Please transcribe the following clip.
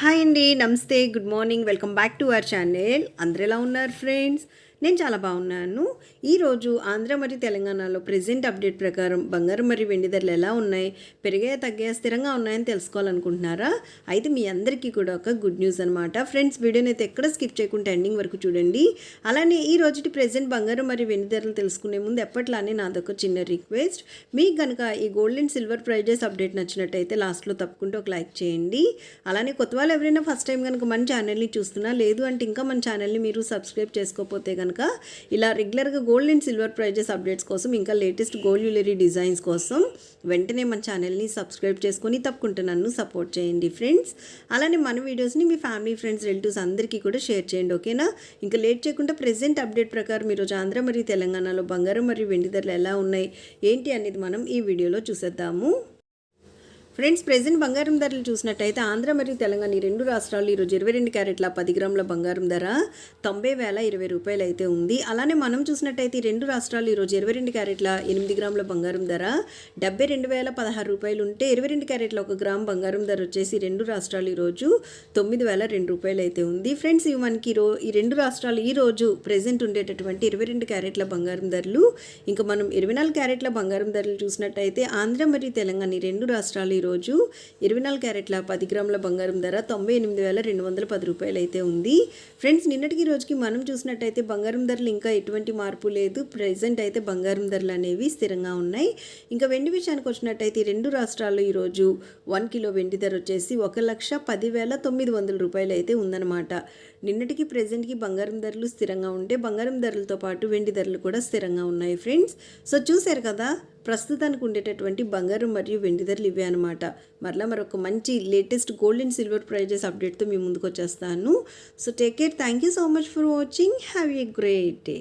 Hi అండి namaste good morning welcome back to our channel. అందరు ఎలా ఉన్నారు ఫ్రెండ్స్? నేను చాలా బాగున్నాను. ఈరోజు ఆంధ్ర మరియు తెలంగాణలో ప్రజెంట్ అప్డేట్ ప్రకారం బంగారం మరియు వెండి ధరలు ఎలా ఉన్నాయి? పెరిగాయా తగ్గాయా స్థిరంగా ఉన్నాయని తెలుసుకోవాలనుకుంటున్నారా? అయితే మీ అందరికీ కూడా ఒక గుడ్ న్యూస్ అనమాట ఫ్రెండ్స్ వీడియోని అయితే ఎక్కడ స్కిప్ చేయకుండా ఎండింగ్ వరకు చూడండి. అలానే ఈ రోజుటి ప్రెజెంట్ బంగారం మరియు వెండి ధరలు తెలుసుకునే ముందు ఎప్పట్లానే నాదొక చిన్న రిక్వెస్ట్ మీకు కనుక ఈ gold and silver prices update నచ్చినట్టయితే లాస్ట్లో తప్పకుండా ఒక లైక్ చేయండి. అలానే కొత్త వాళ్ళు ఎవరైనా ఫస్ట్ టైం కనుక మన ఛానల్ని చూస్తున్నా లేదు అంటే ఇంకా మన ఛానల్ని మీరు సబ్స్క్రైబ్ చేసుకోకపోతే కనుక ఇలా రెగ్యులర్గా gold and silver prices updates కోసం ఇంకా లేటెస్ట్ గోల్డ్ జ్యువెలరీ డిజైన్స్ కోసం వెంటనే మన ఛానల్ని సబ్స్క్రైబ్ చేసుకొని తప్పకుండా నన్ను సపోర్ట్ చేయండి ఫ్రెండ్స్ అలానే మన వీడియోస్ని మీ ఫ్యామిలీ ఫ్రెండ్స్ రిలేటివ్స్ అందరికీ కూడా షేర్ చేయండి ఓకేనా ఇంకా లేట్ చేయకుండా ప్రజెంట్ అప్డేట్ ప్రకారం ఈరోజు ఆంధ్ర మరియు తెలంగాణలో బంగారం మరియు వెండి ధరలు ఎలా ఉన్నాయి ఏంటి అనేది మనం ఈ వీడియోలో చూసేద్దాము. ఫ్రెండ్స్ ప్రెసెంట్ బంగారం ధరలు చూసినట్టయితే ఆంధ్ర మరియు తెలంగాణ ఈ రెండు రాష్ట్రాలు ఈరోజు ఇరవై రెండు క్యారెట్ల పది గ్రాముల బంగారం ధర తొంభై వేల ఇరవై రూపాయలు అయితే ఉంది. అలానే మనం చూసినట్టయితే ఈ రెండు రాష్ట్రాలు ఈరోజు ఇరవై రెండు క్యారెట్ల ఎనిమిది గ్రాముల బంగారం ధర డెబ్బై రెండు వేల పదహారు రూపాయలు ఉంటే ఇరవై రెండు క్యారెట్ల ఒక గ్రామ్ బంగారం ధర వచ్చేసి రెండు రాష్ట్రాలు ఈరోజు తొమ్మిది వేల రెండు రూపాయలు అయితే ఉంది. ఫ్రెండ్స్ ఇవి మనకి రో ఈ రెండు రాష్ట్రాలు ఈ రోజు ప్రెసెంట్ ఉండేటటువంటి ఇరవై రెండు క్యారెట్ల బంగారం ధరలు. ఇంకా మనం ఇరవై నాలుగు క్యారెట్ల బంగారం ధరలు చూసినట్టయితే ఆంధ్ర మరియు తెలంగాణ ఈ రెండు రాష్ట్రాలు ఈరోజు ఇరవై నాలుగు క్యారెట్ల పది గ్రాముల బంగారం ధర తొంభై ఎనిమిది వేల రెండు వందల పది రూపాయలు అయితే ఉంది. ఫ్రెండ్స్ నిన్నటికి రోజుకి మనం చూసినట్టయితే బంగారం ధరలు ఇంకా ఎటువంటి మార్పు లేదు. ప్రజెంట్ అయితే బంగారం ధరలు అనేవి స్థిరంగా ఉన్నాయి. ఇంకా వెండి విషయానికి వచ్చినట్టయితే రెండు రాష్ట్రాల్లో ఈరోజు వన్ కిలో వెండి ధర వచ్చేసి ఒక లక్ష పదివేల తొమ్మిది వందల రూపాయలు అయితే ఉందన్నమాట. నిన్నటికి ప్రజెంట్కి బంగారం ధరలు స్థిరంగా ఉంటే బంగారం ధరలతో పాటు వెండి ధరలు కూడా స్థిరంగా ఉన్నాయి ఫ్రెండ్స్ సో చూశారు కదా? ప్రస్తుతానికి ఉండేటటువంటి బంగారం మరియు వెండి ధరలు ఇవే అనమాట మరలా మరొక మంచి latest gold and silver prices అప్డేట్తో మీ ముందుకు వచ్చేస్తాను. So take care thank you so much for watching have a great day